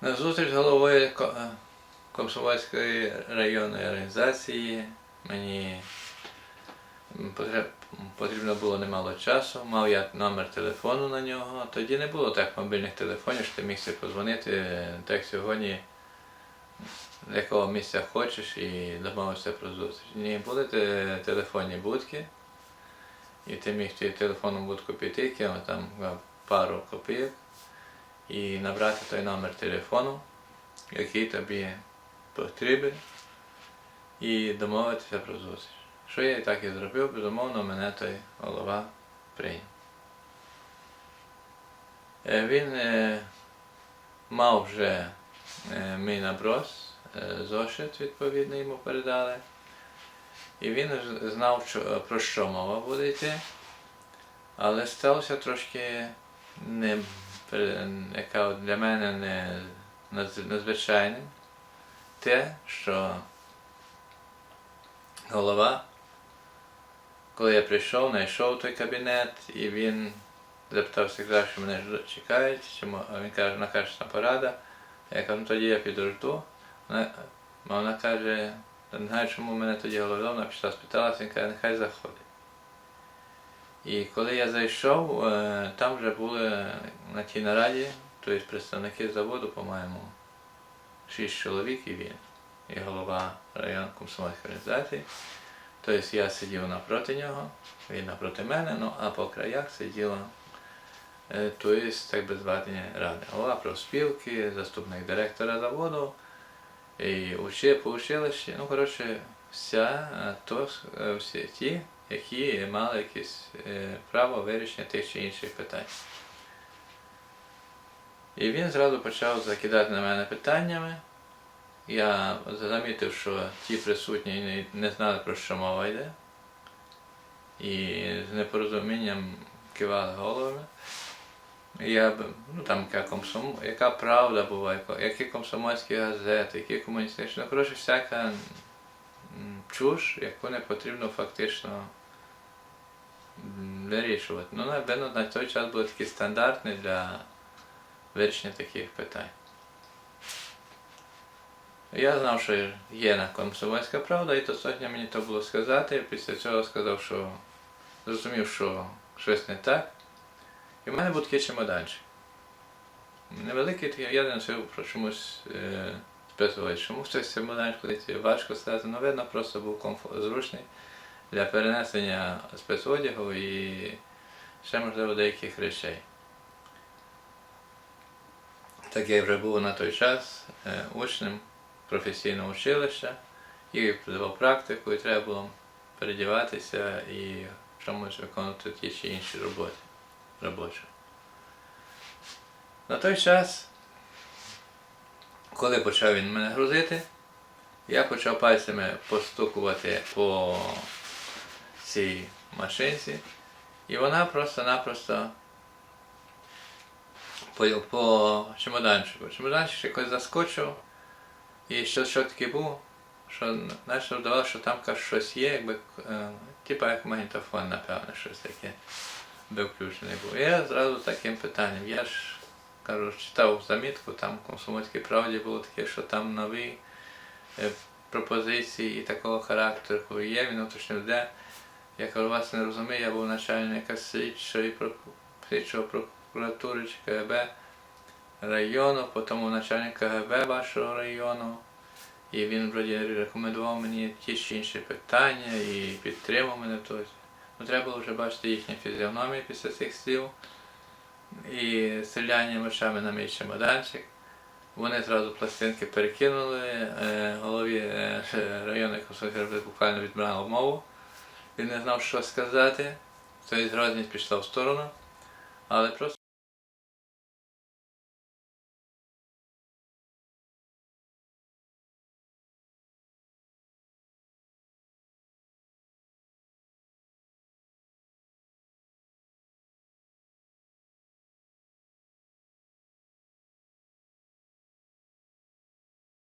На зустріч з головою Ко- е, районної організації мені потрібно було немало часу, мав я номер телефону на нього. Тоді не було так мобільних телефонів, що ти міг собі подзвонити, так сьогодні якого місця хочеш і домовився про зустріч. Ні, були телефонні будки, і ти міг телефонну будку піти, кинути там пару копійок і набрати той номер телефону, який тобі потрібен, і домовитися про зустріч. Що я і так і зробив, безумовно, мене той голова прийняв. Е, Він е, мав вже е, мій наброс, зошит відповідний йому передали. І він знав, про що мова буде йти, але сталося трошки не, яка для мене не надз- надзвичайним те, що голова, коли я прийшов, знайшов той кабінет, і він запитав секретар, що мене чекають, а він каже, вона каже, що порада. Я кажу, тоді я підожду. Вона, вона каже, не знаю, чому мене тоді голова, вона пішла спиталася, він каже, нехай заходить. І коли я зайшов, е, там вже були на тій нараді, тобто представники заводу, по-моєму, шість чоловік і він, і голова районної комсомольської організації. Тобто я сидів напроти нього, він напроти мене, ну а по краях сиділа тобто, так би звати ради. Голова профспілки, заступник директора заводу, і учи, по училищі, ну коротше, вся, е, то, всі ті, які мали якесь право вирішення тих чи інших питань. І він зразу почав закидати на мене питаннями. Я замітив, що ті присутні не, знали, про що мова йде. І з непорозумінням кивали головами. Я ну там яка комсом, яка правда ко- які комсомольські газети, які комуністичні, коротше, всяка чуш, яку не потрібно фактично вирішувати. Ну, напевно, на той час були такі стандартні для вирішення таких питань. Я знав, що є на комсомольська правда, і достатньо мені то було сказати. Після цього сказав, що зрозумів, що щось не так. І в мене був такий чемоданчик. Невеликий такий, я не носив про чомусь е, спецовий. Чому хтось чемоданчик важко сказати, але видно, просто був комфорт, зручний для перенесення спецодягу і ще, можливо, деяких речей. Так я вже був на той час е, учнем професійного училища і придавав практику, і треба було передіватися і чомусь виконувати ті чи інші роботи робочі. На той час, коли почав він мене грузити, я почав пальцями постукувати по цій машинці, і вона просто-напросто по, по чемоданчику. Чемоданчик якось заскочив, і що, що таке був, що наче вдавалося, що там щось є, якби, е, типа як магнітофон, напевно, щось таке би включений був. І я зразу таким питанням. Я ж кажу, читав замітку, там в комсомольській правді було таке, що там нові е, пропозиції і такого характеру є, він уточнив, де. Я кажу, вас не розумію, я був начальника слідчої слідчого прокуратури чи КГБ району, потім начальник КГБ вашого району. І він вроді рекомендував мені ті чи інші питання і підтримав мене. Тобто. Ну, треба було вже бачити їхні фізіогномії після цих слів. І стрілянням очами на мій чемоданчик. Вони зразу пластинки перекинули, е, голові е, районної консультації буквально відбрав мову. Він не знав, що сказати. Тобто розність пішла в сторону. Але просто